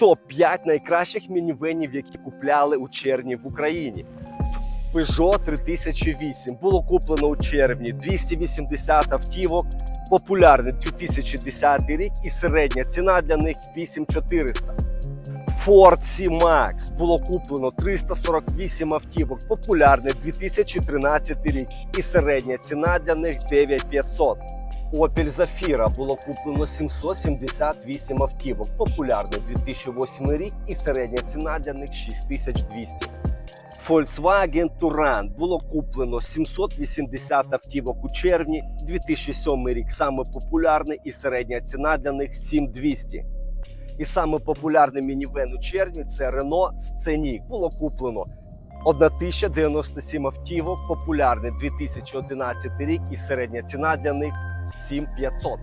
Топ-5 найкращих мінівенів, які купляли у червні в Україні. Peugeot 3008 було куплено у червні 280 автівок. Популярний 2010 рік і середня ціна для них 8400. Ford C-Max було куплено 348 автівок. Популярний 2013 рік і середня ціна для них 9500. Opel Zafira було куплено 778 автівок. Популярний 2008 рік і середня ціна для них 6200. Volkswagen Touran було куплено 780 автівок у червні, 2007 рік саме популярний і середня ціна для них 7200. І саме популярний мінівен у червні це Renault Scenic. Було куплено 1097 автівок, популярний 2011 рік і середня ціна для них 7500.